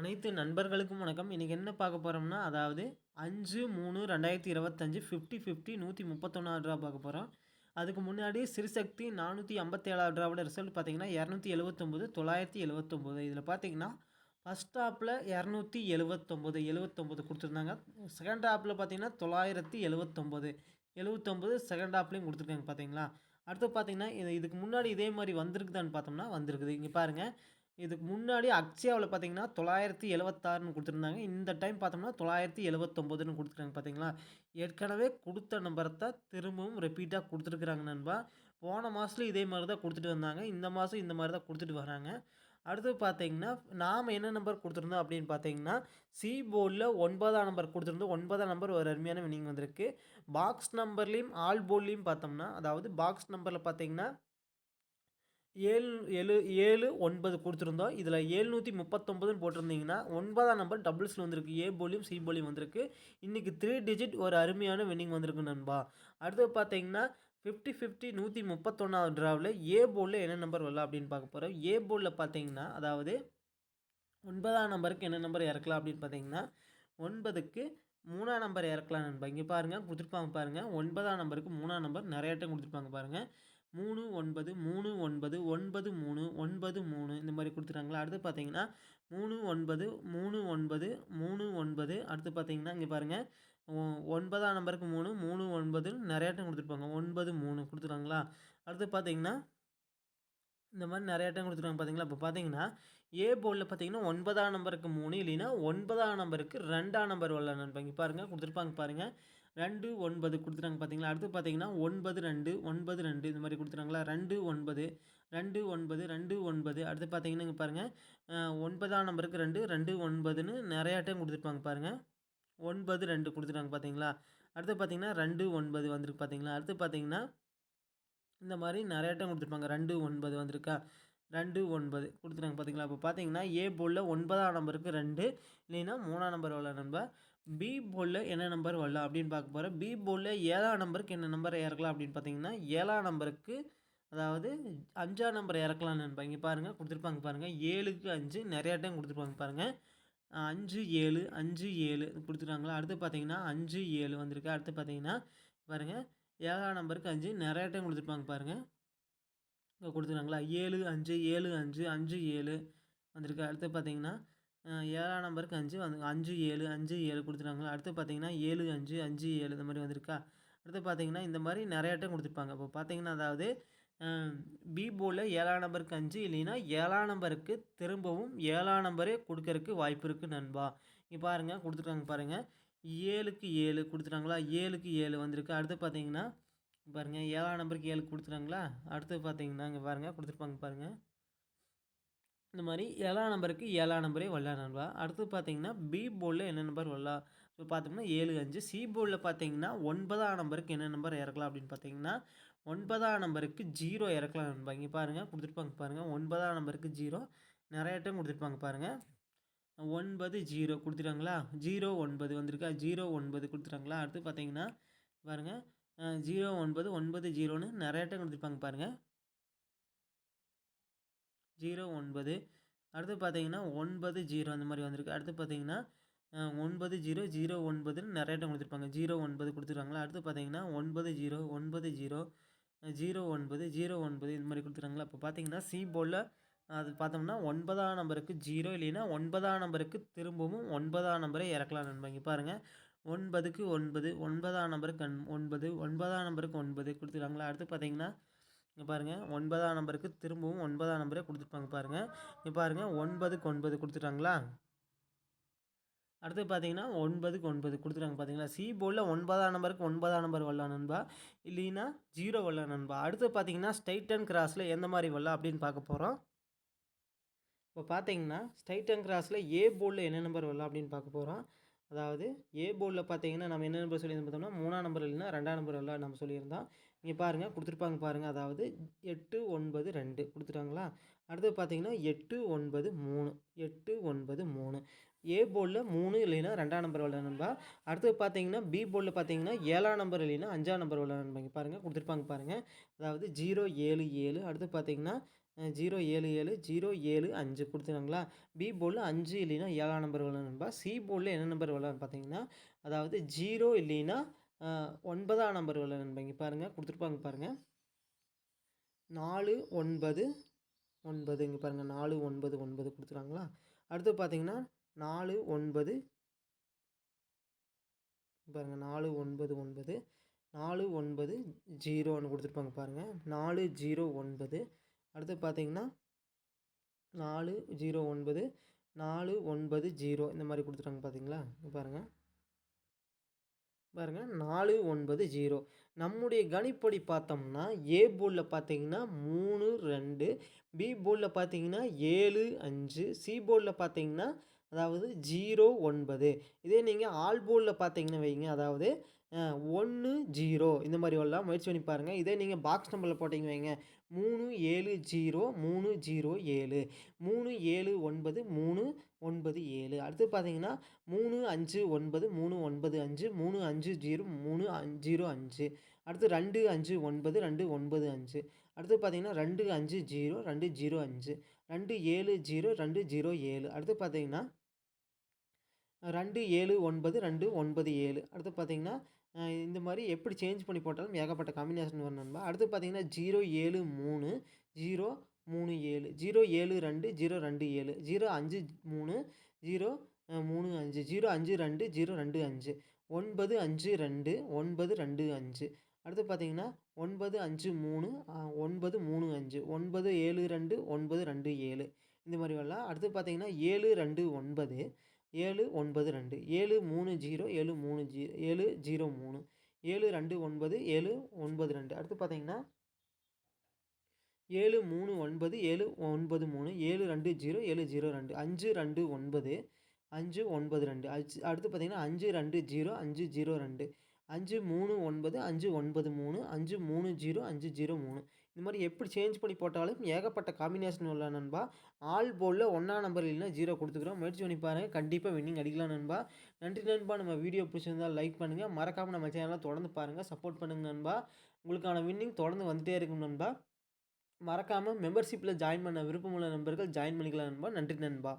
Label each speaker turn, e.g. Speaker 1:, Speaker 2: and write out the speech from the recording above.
Speaker 1: அனைத்து நண்பர்களுக்கும் வணக்கம். இன்றைக்கி என்ன பார்க்க போகிறோம்னா அதாவது அஞ்சு மூணு ரெண்டாயிரத்தி இருபத்தஞ்சு ஃபிஃப்டி ஃபிஃப்டி நூற்றி முப்பத்தொன்னாறு ரூபா பார்க்க போகிறோம் அதுக்கு முன்னாடி சிறுசக்தி நானூற்றி ஐம்பத்தேழாயிரம் ரூபாவோட ரிசல்ட் பார்த்தீங்கன்னா இரநூத்தி எழுபத்தொம்போது தொள்ளாயிரத்தி எழுபத்தொம்போது இதில் பார்த்தீங்கன்னா ஃபஸ்ட் ஹாப்பில் இரநூத்தி எழுபத்தொம்போது எழுபத்தொம்போது கொடுத்துருந்தாங்க. செகண்ட் ஹாப்பில் பார்த்தீங்கன்னா தொள்ளாயிரத்தி எழுபத்தொம்போது எழுபத்தொம்போது செகண்ட் ஹாப்லேயும் கொடுத்துருக்காங்க பார்த்தீங்களா? அடுத்து பார்த்தீங்கன்னா இது இதுக்கு முன்னாடி இதே மாதிரி வந்திருக்குதான்னு பார்த்தோம்னா வந்திருக்குது. இங்கே பாருங்கள் இதுக்கு முன்னாடி அக்ஷயாவில் பார்த்தீங்கன்னா தொள்ளாயிரத்தி எழுவத்தாறுன்னு கொடுத்துருந்தாங்க. இந்த டைம் பார்த்தோம்னா தொள்ளாயிரத்தி எழுவத்தொம்போதுன்னு கொடுத்துருக்காங்க பார்த்தீங்களா? ஏற்கனவே கொடுத்த நம்பரை தான் திரும்பவும் ரிப்பீட்டாக கொடுத்துருக்குறாங்க நண்பா. போன மாதத்துலையும் இதே மாதிரி தான் கொடுத்துட்டு வந்தாங்க. இந்த மாதம் இந்த மாதிரி தான் கொடுத்துட்டு வராங்க. அடுத்து பார்த்தீங்கன்னா நாம் என்ன நம்பர் கொடுத்துருந்தோம் அப்படின்னு பார்த்தீங்கன்னா சி போர்டில் ஒன்பதாம் நம்பர் கொடுத்துருந்தோம் ஒன்பதாம் நம்பர் ஒரு அருமையான வினிங் வந்திருக்கு. பாக்ஸ் நம்பர்லேயும் ஆல் போர்ட்லேயும் பார்த்தோம்னா அதாவது பாக்ஸ் நம்பரில் பார்த்தீங்கன்னா ஏழு ஏழு ஏழு ஒன்பது கொடுத்துருந்தோம். இதில் ஏழ்நூற்றி முப்பத்தொம்பதுன்னு போட்டிருந்தீங்கன்னா ஒன்பதாம் நம்பர் டபுள்ஸில் வந்திருக்கு. ஏ போலியும் சி போலியும் வந்திருக்கு. இன்றைக்கி த்ரீ டிஜிட் ஒரு அருமையான வின்னிங் வந்திருக்கு நண்பா. அடுத்து பார்த்தீங்கன்னா ஃபிஃப்டி ஃபிஃப்டி நூற்றி முப்பத்தொன்னாவது ட்ராவில் ஏ போலில் என்ன நம்பர் வரலாம் அப்படின்னு பார்க்க போகிறோம் ஏ போலில் பார்த்தீங்கன்னா அதாவது ஒன்பதாம் நம்பருக்கு என்ன நம்பர் இறக்கலாம் அப்படின்னு பார்த்தீங்கன்னா ஒன்பதுக்கு மூணாம் நம்பர் இறக்கலாம் நண்பா. இங்கே பாருங்கள் கொடுத்துருப்பாங்க பாருங்கள் ஒன்பதாம் நம்பருக்கு மூணாம் நம்பர் நிறைய டைம் கொடுத்துருப்பாங்க பாருங்கள் மூணு ஒன்பது மூணு ஒன்பது ஒன்பது மூணு ஒன்பது மூணு இந்த மாதிரி கொடுத்துட்டாங்களா? அடுத்து பார்த்தீங்கன்னா மூணு ஒன்பது மூணு ஒன்பது மூணு ஒன்பது. அடுத்து பார்த்தீங்கன்னா இங்கே பாருங்கள் ஒன்பதாம் நம்பருக்கு மூணு மூணு ஒன்பது நிறையா டைம் கொடுத்துருப்பாங்க. ஒன்பது மூணு கொடுத்துருக்காங்களா அடுத்து பார்த்தீங்கன்னா இந்த மாதிரி நிறையா டைம் கொடுத்துருக்காங்க பார்த்தீங்களா? இப்போ பார்த்தீங்கன்னா ஏ போர்டில் பார்த்தீங்கன்னா ஒன்பதாம் நம்பருக்கு மூணு இல்லைன்னா ஒன்பதாம் நம்பருக்கு ரெண்டாம் நம்பர் வரல நண்பங்க. பாருங்கள் கொடுத்துருப்பாங்க பாருங்கள் ரெண்டு ஒன்பது கொடுத்துட்டாங்க பார்த்தீங்களா? அடுத்து பார்த்தீங்கன்னா ஒன்பது ரெண்டு ஒன்பது ரெண்டு இந்த மாதிரி கொடுத்துட்டாங்களா? ரெண்டு ஒன்பது ரெண்டு ஒன்பது ரெண்டு ஒன்பது. அடுத்து பார்த்தீங்கன்னா இங்கே பாருங்கள் ஒன்பதாம் நம்பருக்கு ரெண்டு ரெண்டு ஒன்பதுன்னு நிறையா டைம் கொடுத்துருப்பாங்க பாருங்கள் ஒன்பது ரெண்டு கொடுத்துட்டாங்க பார்த்தீங்களா? அடுத்து பார்த்தீங்கன்னா ரெண்டு ஒன்பது வந்திருக்கு பார்த்தீங்களா? அடுத்து பார்த்தீங்கன்னா இந்த மாதிரி நிறையா டைம் கொடுத்துருப்பாங்க. ரெண்டு ஒன்பது வந்திருக்கா? ரெண்டு ஒன்பது. கொடுத்துட்டாங்க பார்த்தீங்களா இப்போ பார்த்தீங்கன்னா ஏ போலில் ஒன்பதாம் நம்பருக்கு ரெண்டு இல்லைன்னா மூணாம் நம்பர் வரல நண்பர் பி போலில் என்ன நம்பர் வரல அப்படின்னு பார்க்க போகிறேன் பி போலில் ஏழாம் நம்பருக்கு என்ன நம்பர் இறக்கலாம் அப்படின்னு பார்த்தீங்கன்னா ஏழாம் நம்பருக்கு அதாவது அஞ்சாம் நம்பர் இறக்கலாம்னு நினைப்பாங்க பாருங்கள் கொடுத்துருப்பாங்க பாருங்கள் ஏழுக்கு அஞ்சு நிறையா டைம் கொடுத்துருப்பாங்க பாருங்கள் அஞ்சு ஏழு அஞ்சு ஏழு கொடுத்துருக்காங்களா? அடுத்து பார்த்தீங்கன்னா அஞ்சு ஏழு வந்திருக்கு. அடுத்து பார்த்தீங்கன்னா பாருங்கள் ஏழாம் நம்பருக்கு அஞ்சு நிறையா டைம் கொடுத்துருப்பாங்க பாருங்கள் இங்கே கொடுத்துருக்காங்களா? ஏழு அஞ்சு ஏழு அஞ்சு அஞ்சு ஏழு வந்திருக்கு. அடுத்து பார்த்தீங்கன்னா ஏழாம் நம்பருக்கு அஞ்சு வந்து அஞ்சு ஏழு அஞ்சு ஏழு கொடுத்துருக்காங்களா? அடுத்து பார்த்தீங்கன்னா ஏழு அஞ்சு அஞ்சு ஏழு இந்த மாதிரி வந்திருக்கா? அடுத்து பார்த்தீங்கன்னா இந்த மாதிரி நிறையா டைம் கொடுத்துருப்பாங்க. இப்போ பார்த்தீங்கன்னா அதாவது பி போர்டில் ஏழாம் நம்பருக்கு அஞ்சு இல்லைன்னா ஏழாம் நம்பருக்கு திரும்பவும் ஏழாம் நம்பரே கொடுக்கறதுக்கு வாய்ப்பு இருக்குது நண்பா. இங்கே பாருங்கள் கொடுத்துருக்காங்க பாருங்கள் ஏழுக்கு ஏழு கொடுத்துட்டாங்களா ஏழுக்கு ஏழு வந்திருக்கு. அடுத்து பார்த்தீங்கன்னா பாருங்கள் ஏழாம் நம்பருக்கு ஏழு கொடுத்துட்டாங்களா? அடுத்து பார்த்தீங்கன்னா இங்கே பாருங்கள் கொடுத்துருப்பாங்க பாருங்கள் இந்த மாதிரி ஏழாம் நம்பருக்கு ஏழாம் நம்பரே வரலா நண்பா. அடுத்து பார்த்தீங்கன்னா பி போர்டில் என்ன நம்பர் வரலாம் இப்போ பார்த்தோம்னா ஏழு அஞ்சு. சி போர்டில் பார்த்தீங்கன்னா ஒன்பதாம் நம்பருக்கு என்ன நம்பர் இறக்கலாம் அப்படின்னு பார்த்தீங்கன்னா ஒன்பதாம் நம்பருக்கு ஜீரோ இறக்கலாம் நண்பா. இங்கே பாருங்கள் கொடுத்துருப்பாங்க பாருங்கள் ஒன்பதாம் நம்பருக்கு ஜீரோ நிறைய டைம் கொடுத்துருப்பாங்க பாருங்கள் ஒன்பது ஜீரோ கொடுத்துட்டாங்களா? ஜீரோ ஒன்பது வந்திருக்கா? ஜீரோ ஒன்பது கொடுத்துட்டாங்களா? அடுத்து பார்த்தீங்கன்னா பாருங்கள் ஜீரோ ஒன்பது ஒன்பது ஜீரோன்னு நிறைய டைம் கொடுத்துருப்பாங்க பாருங்கள் ஜீரோ ஒன்பது. அடுத்து பார்த்தீங்கன்னா ஒன்பது ஜீரோ அந்த மாதிரி வந்திருக்கு. அடுத்து பார்த்தீங்கன்னா ஒன்பது ஜீரோ ஜீரோ ஒன்பதுன்னு நிறைய டைம் கொடுத்துருப்பாங்க. ஜீரோ ஒன்பது கொடுத்துருக்காங்களா? அடுத்து பார்த்தீங்கன்னா ஒன்பது ஜீரோ ஒன்பது ஜீரோ ஜீரோ ஒன்பது ஜீரோ ஒன்பது இந்த மாதிரி கொடுத்துருக்காங்களா? அப்போ பார்த்தீங்கன்னா சி போர்டில் அது பார்த்தோம்னா ஒன்பதாம் நம்பருக்கு ஜீரோ இல்லைன்னா ஒன்பதாம் நம்பருக்கு திரும்பவும் ஒன்பதாம் நம்பரை இறக்கலாம் நண்பங்க. பாருங்கள் ஒன்பதுக்கு ஒன்பது ஒன்பதாம் நம்பருக்கு ஒன்பது ஒன்பதாம் நம்பருக்கு ஒன்பது கொடுத்துருக்காங்களா? அடுத்து பார்த்தீங்கன்னா இங்கே பாருங்கள் ஒன்பதாம் நம்பருக்கு திரும்பவும் ஒன்பதாம் நம்பரே கொடுத்துருப்பாங்க பாருங்கள் இங்கே பாருங்கள் ஒன்பதுக்கு ஒன்பது கொடுத்துட்டாங்களா அடுத்து பார்த்தீங்கன்னா ஒன்பதுக்கு ஒன்பது கொடுத்துட்டாங்க பார்த்தீங்களா? சி போர்டில் ஒன்பதாம் நம்பருக்கு ஒன்பதாம் நம்பர் வரலாம் நண்பா? இல்லைன்னா ஜீரோ வரலாம் நண்பா? அடுத்து பார்த்தீங்கன்னா ஸ்ட்ரைட் அண்ட் கிராஸில் எந்த மாதிரி வரலாம் அப்படின்னு பார்க்க போகிறோம் இப்போ பார்த்தீங்கன்னா ஸ்ட்ரைட் அண்ட் கிராஸில் ஏ போர்டில் என்ன நம்பர் வரலாம் அப்படின்னு பார்க்க போகிறோம் அதாவது ஏ போர்டில் பார்த்தீங்கன்னா நம்ம என்ன நம்பர் சொல்லியிருந்தோம் பார்த்தோம்னா மூணாம் நம்பர் இல்லைன்னா ரெண்டாம் நம்பர் எல்லாம் நம்ம சொல்லியிருந்தோம். இங்கே பாருங்கள் கொடுத்துருப்பாங்க பாருங்கள் அதாவது எட்டு ஒன்பது ரெண்டு கொடுத்துட்டாங்களா? அடுத்து பார்த்தீங்கன்னா எட்டு ஒன்பது மூணு. எட்டு ஒன்பது மூணு. ஏ போர்டில் மூணு இல்லைன்னா ரெண்டாம் நம்பர் உள்ள நண்பா. அடுத்து பார்த்தீங்கன்னா பி போர்டில் பார்த்தீங்கன்னா ஏழாம் நம்பர் இல்லைன்னா அஞ்சாம் நம்பர் உள்ள நண்பங்க பாருங்கள் கொடுத்துருப்பாங்க பாருங்கள் அதாவது ஜீரோ ஏழு ஏழு. அடுத்து பார்த்தீங்கன்னா ஜீரோ ஏழு ஏழு ஜீரோ ஏழு அஞ்சு கொடுத்துருக்காங்களா? பி போர்டில் அஞ்சு இல்லைன்னா ஏழாம் நம்பர் வரலாம் சி போர்டில் என்ன நம்பர் வரலான்னு பார்த்தீங்கன்னா அதாவது ஜீரோ இல்லைன்னா ஒன்பதாம் நம்பர் வரலாம் பாருங்கள் கொடுத்துருப்பாங்க பாருங்கள் நாலு ஒன்பது ஒன்பது. இங்கே பாருங்கள் நாலு ஒன்பது ஒன்பது கொடுத்துருக்காங்களா? அடுத்து பார்த்தீங்கன்னா நாலு ஒன்பது. பாருங்கள் நாலு ஒன்பது ஒன்பது. நாலு ஒன்பது ஜீரோன்னு கொடுத்துருப்பாங்க பாருங்கள் நாலு ஜீரோ ஒன்பது. அடுத்து பார்த்தீங்கன்னா நாலு ஜீரோ ஒன்பது நாலு ஒன்பது ஜீரோ இந்த மாதிரி கொடுத்துருக்காங்க பார்த்தீங்களா? இங்க பாருங்கள் பாருங்கள் நாலு ஒன்பது ஜீரோ. நம்முடைய கணிப்படி பார்த்தோம்னா ஏ போர்டில் பார்த்தீங்கன்னா மூணு ரெண்டு பி போர்டில் பார்த்தீங்கன்னா ஏழு அஞ்சு சி போர்டில் பார்த்தீங்கன்னா அதாவது ஜீரோ ஒன்பது. இதே நீங்கள் ஆல் போலில் பார்த்தீங்கன்னா வைங்க அதாவது ஒன்று ஜீரோ. இந்த மாதிரி வரலாம். முயற்சி பண்ணி பாருங்கள் இதே நீங்கள் பாக்ஸ் நம்பரில் போட்டிங்க வைங்க. மூணு ஏழு ஜீரோ மூணு ஜீரோ ஏழு. மூணு ஏழு ஒன்பது மூணு ஒன்பது ஏழு. அடுத்து பார்த்தீங்கன்னா மூணு அஞ்சு ஒன்பது மூணு ஒன்பது அஞ்சு மூணு அஞ்சு ஜீரோ மூணு அஞ்சு ஜீரோ அஞ்சு. அடுத்து ரெண்டு அஞ்சு ஒன்பது ரெண்டு ஒன்பது அஞ்சு. அடுத்து பார்த்தீங்கன்னா ரெண்டு அஞ்சு ஜீரோ ரெண்டு ஜீரோ அஞ்சு. ரெண்டு ஏழு ஜீரோ ரெண்டு ஜீரோ ஏழு. அடுத்து பார்த்தீங்கன்னா ரெண்டு ஏழு ஒன்பது ரெண்டு ஒன்பது ஏழு. அடுத்து பார்த்தீங்கன்னா இந்த மாதிரி எப்படி சேஞ்ச் பண்ணி போட்டாலும் ஏகப்பட்ட காம்பினேஷன் வரும் நண்பா. அடுத்து பார்த்தீங்கன்னா ஜீரோ ஏழு மூணு ஜீரோ மூணு ஏழு ஜீரோ ஏழு ரெண்டு ஜீரோ ரெண்டு ஏழு ஜீரோ அஞ்சு மூணு ஜீரோ மூணு அஞ்சு ஜீரோ அஞ்சு ரெண்டு ஜீரோ ரெண்டு அஞ்சு ஒன்பது அஞ்சு ரெண்டு ஒன்பது ரெண்டு அஞ்சு. அடுத்து பார்த்தீங்கன்னா ஒன்பது அஞ்சு மூணு ஒன்பது மூணு அஞ்சு ஒன்பது ஏழு ரெண்டு ஒன்பது ரெண்டு ஏழு. இந்த மாதிரி வரலாம். அடுத்து பார்த்தீங்கன்னா ஏழு ரெண்டு ஒன்பது ஏழு ஒன்பது ரெண்டு ஏழு மூணு ஜீரோ ஏழு மூணு ஜீ ஏழு ஜீரோ மூணு ஏழு ரெண்டு ஒன்பது ஏழு ஒன்பது ரெண்டு. அடுத்து பார்த்தீங்கன்னா ஏழு மூணு ஒன்பது ஏழு ஒன்பது மூணு ஏழு ரெண்டு ஜீரோ ஏழு ஜீரோ ரெண்டு அஞ்சு ரெண்டு ஒன்பது அஞ்சு ஒன்பது ரெண்டு. அஞ்சு அடுத்து பார்த்தீங்கன்னா அஞ்சு ரெண்டு ஜீரோ அஞ்சு ஜீரோ ரெண்டு அஞ்சு மூணு ஒன்பது அஞ்சு ஒன்பது மூணு அஞ்சு மூணு ஜீரோ அஞ்சு ஜீரோ மூணு. இந்த மாதிரி எப்படி சேஞ்ச் பண்ணி போட்டாலும் ஏகப்பட்ட காம்பினேஷன் உள்ள நண்பா. ஆல் போலில் ஒன்றா நம்பர் இல்லைன்னா ஜீரோ கொடுத்துக்கிறோம். முயற்சி பண்ணி பாருங்கள் கண்டிப்பாக வின்னிங் அடிக்கலாம் நண்பா. நன்றி நண்பா. நம்ம வீடியோ பிடிச்சிருந்தால் லைக் பண்ணுங்கள் மறக்காமல் நம்ம சேனலை தொடர்ந்து பாருங்கள் சப்போர்ட் பண்ணுங்கள் நண்பா. உங்களுக்கான வின்னிங் தொடர்ந்து வந்துகிட்டே இருக்கும் நண்பா. மறக்காமல் மெம்பர்ஷிப்பில் ஜாயின் பண்ண விருப்பமுள்ள நண்பர்கள் ஜாயின் பண்ணிக்கலாம் நண்பா. நன்றி நண்பா.